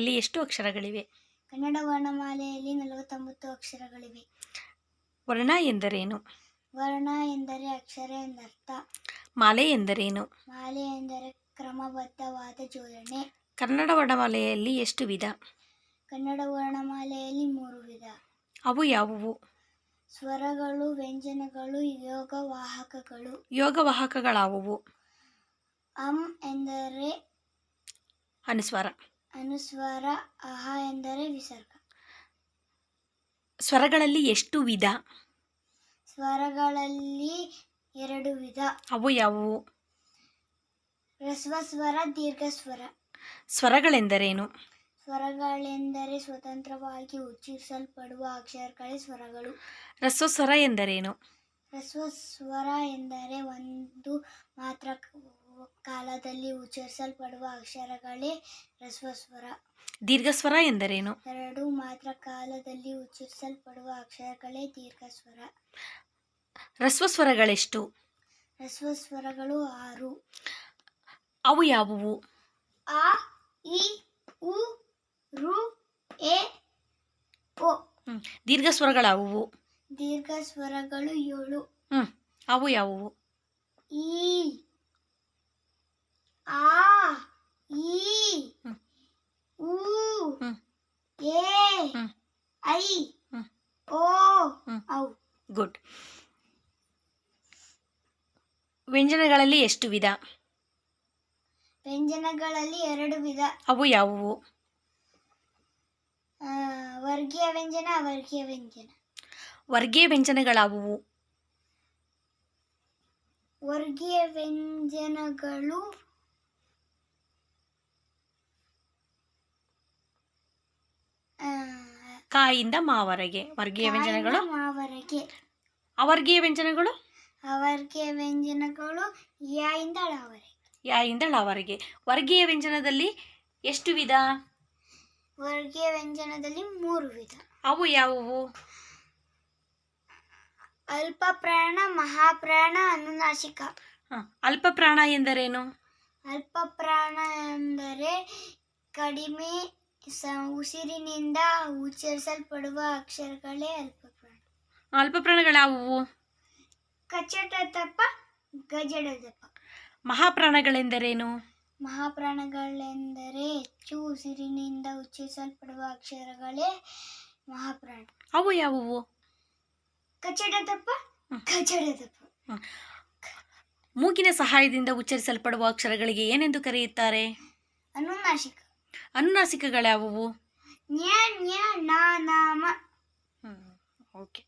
ವರ್ಣಮಾಲೆಯಲ್ಲಿ ಎಷ್ಟು ಅಕ್ಷರಗಳಿವೆ? ಕನ್ನಡ ವರ್ಣಮಾಲೆಯಲ್ಲಿ ನಲವತ್ತೊಂಬತ್ತು ಅಕ್ಷರಗಳಿವೆ. ವರ್ಣ ಎಂದರೇನು? ವರ್ಣ ಎಂದರೆ ಅಕ್ಷರ ಎಂದರ್ಥ. ಮಾಲೆ ಎಂದರೇನು? ಮಾಲೆ ಎಂದರೆ ಕ್ರಮಬದ್ಧವಾದ ಜೋಡಣೆ. ಕನ್ನಡ ವರ್ಣಮಾಲೆಯಲ್ಲಿ ಎಷ್ಟು ವಿಧ? ಕನ್ನಡ ವರ್ಣಮಾಲೆಯಲ್ಲಿ ಮೂರು ವಿಧ. ಅವು ಯಾವುವು? ಸ್ವರಗಳು ವ್ಯಂಜನಗಳು ಯೋಗವಾಹಕಗಳು ಯೋಗವಾಹಕಗಳಾವುವು ಅಂ ಎಂದರೆ ಅನುಸ್ವಾರ. ಅನುಸ್ವಾರ ಅಹ ಎಂದರೆ ವಿಸರ್ಗ. ಸ್ವರಗಳಲ್ಲಿ ಎಷ್ಟು ವಿಧ? ಸ್ವರಗಳಲ್ಲಿ ಎರಡು ವಿಧ. ಅವು ಯಾವುವು? ಹ್ರಸ್ವ ಸ್ವರ ದೀರ್ಘ ಸ್ವರ. ಸ್ವರಗಳೆಂದರೇನು? ಸ್ವರಗಳೆಂದರೆ ಸ್ವತಂತ್ರವಾಗಿ ಉಚ್ಚರಿಸಲ್ಪಡುವ ಅಕ್ಷರಗಳೇ ಸ್ವರಗಳು. ರಸಸ್ವರ ಎಂದರೇನು? ಹ್ರಸ್ವ ಸ್ವರ ಎಂದರೆ ಒಂದು ಮಾತ್ರ ಕಾಲದಲ್ಲಿ ಉಚ್ಚರಿಸಲ್ಪಡುವ ಅಕ್ಷರಗಳೇ ಹ್ರಸ್ವ ಸ್ವರ ದೀರ್ಘಸ್ವರ ಎಂದರೇನು? ಎರಡು ಮಾತ್ರ ಕಾಲದಲ್ಲಿ ಉಚ್ಚರಿಸಲ್ಪಡುವ ಅಕ್ಷರಗಳೇ ದೀರ್ಘ ಸ್ವರ ಹ್ರಸ್ವಸ್ವರಗಳು ಸ್ವರಗಳೆಷ್ಟು ಹ್ರಸ್ವ ಸ್ವರಗಳು ಆರು. ಅವು ಯಾವುವು? ಆ ಇ ಉ ರು ಎ ಓ ಹ್ಮ್. ದೀರ್ಘ ಸ್ವರಗಳಾವುವು ದೀರ್ಘ ಸ್ವರಗಳು ಏಳು. ಹ್ಮ್. ಅವು ಯಾವುವು? ಈ ಆ ಈ ಹ್ಮ್. ಉ ಹ್ಮ್. A hmm. ಐ. ಓ. ಔ ಗುಡ್. ವ್ಯಂಜನಗಳಲ್ಲಿ ಎಷ್ಟು ವಿಧ? ವ್ಯಂಜನಗಳಲ್ಲಿ ಎರಡು ವಿಧ. ಅವು ಯಾವುವು? ಆ, ವರ್ಗೀಯ ವ್ಯಂಜನ ಅವರ್ಗೀಯ ವ್ಯಂಜನ. ವರ್ಗೀಯ ವ್ಯಂಜನಗಳಾವುವು? ವರ್ಗೀಯ ವ್ಯಂಜನಗಳು ಆ, ಕಾಯಿಂದ ಮಾವರೆಗೆ ವರ್ಗೀಯ ವ್ಯಂಜನಗಳು? ಮಾವರೆಗೆ. ಅವರ್ಗೀಯ ವ್ಯಂಜನಗಳು? ಅವರ್ಗೀಯ ವ್ಯಂಜನಗಳು ಯಾಯಿಂದ ಳವರೆಗೆ ಯಾಯಿಂದ ಳವರೆಗೆ ವರ್ಗೀಯ ವ್ಯಂಜನದಲ್ಲಿ ಎಷ್ಟು ವಿಧ? ವರ್ಗೀಯ ವ್ಯಂಜನದಲ್ಲಿ ಮೂರು ವಿಧ. ಅವು ಯಾವುವು? ಅಲ್ಪ ಪ್ರಾಣ ಮಹಾಪ್ರಾಣ ಅನುನಾಶಿಕ ಹ, ಅಲ್ಪ ಪ್ರಾಣ ಎಂದರೇನು? ಅಲ್ಪ ಪ್ರಾಣ ಎಂದರೆ ಕಡಿಮೆ ಉಸಿರಿನಿಂದ ಉಚ್ಚರಿಸಲ್ಪಡುವ ಅಕ್ಷರಗಳೇ ಅಲ್ಪಪ್ರಾಣ. ಅಲ್ಪಪ್ರಾಣಗಳಾವುವು ಅಲ್ಪ ಪ್ರಾಣಗಳಾವುವು ಕಚಟ ತಪ್ಪ ಗಜಡ ದಪ್ಪ ಮಹಾಪ್ರಾಣಗಳೆಂದರೇನು? ಮಹಾಪ್ರಾಣಗಳೆಂದರೆ ಹೆಚ್ಚು ಉಸಿರಿನಿಂದ ಉಚ್ಚರಿಸಲ್ಪಡುವ ಅಕ್ಷರಗಳೇ ಮಹಾಪ್ರಾಣ. ಅವು ಯಾವುವು? ಕಚಡ ದಪ್ಪ ಗಜಡ ದಪ್ಪ ಮೂಗಿನ ಸಹಾಯದಿಂದ ಉಚ್ಚರಿಸಲ್ಪಡುವ ಅಕ್ಷರಗಳಿಗೆ ಏನೆಂದು ಕರೆಯುತ್ತಾರೆ? ಅನುನಾಸಿಕ. ಅನುನಾಸಿಕಗಳ್ಯಾವುವು ಓಕೆ.